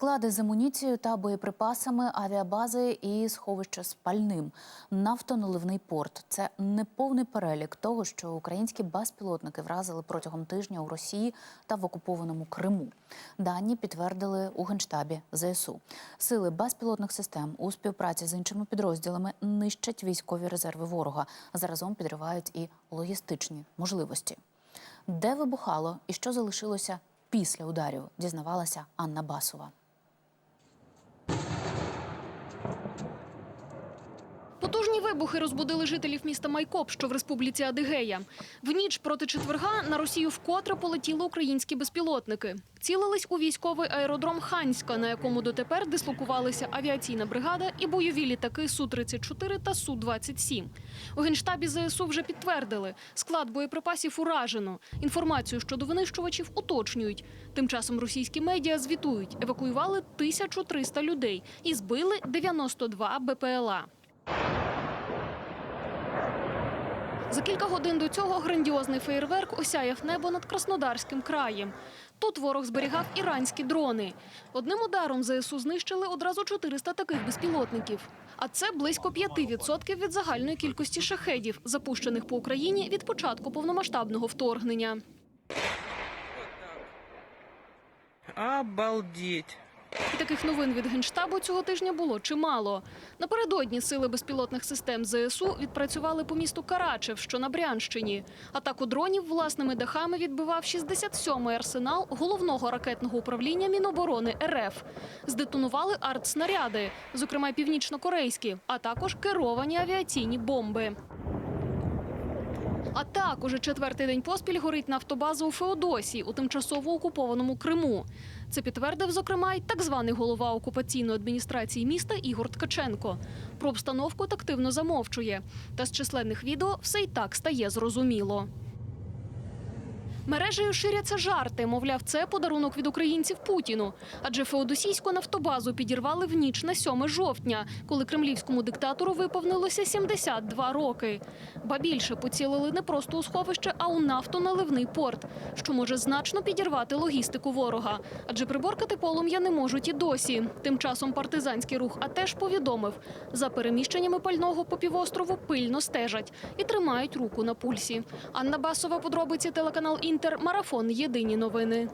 Склади з амуніцією та боєприпасами, авіабази і сховище з пальним, нафтоналивний порт. Це неповний перелік того, що українські безпілотники вразили протягом тижня у Росії та в окупованому Криму. Дані підтвердили у генштабі ЗСУ. Сили безпілотних систем у співпраці з іншими підрозділами нищать військові резерви ворога, заразом підривають і логістичні можливості. Де вибухало і що залишилося після ударів, дізнавалася Анна Басова. Потужні вибухи розбудили жителів міста Майкоп, що в республіці Адигея. В ніч проти четверга на Росію вкотре полетіли українські безпілотники. Цілились у військовий аеродром Ханська, на якому дотепер дислокувалися авіаційна бригада і бойові літаки Су-34 та Су-27. У генштабі ЗСУ вже підтвердили, склад боєприпасів уражено. Інформацію щодо винищувачів уточнюють. Тим часом російські медіа звітують, евакуювали 1300 людей і збили 92 БПЛА. За кілька годин до цього грандіозний феєрверк осяяв небо над Краснодарським краєм. Тут ворог зберігав іранські дрони. Одним ударом ЗСУ знищили одразу 400 таких безпілотників. А це близько 5% від загальної кількості шахедів, запущених по Україні від початку повномасштабного вторгнення. Обалдеть. І таких новин від генштабу цього тижня було чимало. Напередодні сили безпілотних систем ЗСУ відпрацювали по місту Карачев, що на Брянщині. Атаку дронів власними дахами відбивав 67-й арсенал головного ракетного управління Міноборони РФ. Здетонували артснаряди, зокрема північно-корейські, а також керовані авіаційні бомби. А так, уже четвертий день поспіль горить нафтобаза у Феодосії у тимчасово окупованому Криму. Це підтвердив, зокрема, й так званий голова окупаційної адміністрації міста Ігор Ткаченко. Про обстановку тактивно замовчує. Та з численних відео все й так стає зрозуміло. Мережею ширяться жарти. Мовляв, це подарунок від українців Путіну. Адже феодосійську нафтобазу підірвали в ніч на 7 жовтня, коли кремлівському диктатору виповнилося 72 роки. Ба більше поцілили не просто у сховище, а у нафтоналивний порт, що може значно підірвати логістику ворога. Адже приборкати полум'я не можуть і досі. Тим часом партизанський рух АТЕШ повідомив, за переміщеннями пального по півострову пильно стежать і тримають руку на пульсі. Анна Басова, подробиці телеканал Інтер, марафон. Єдині новини.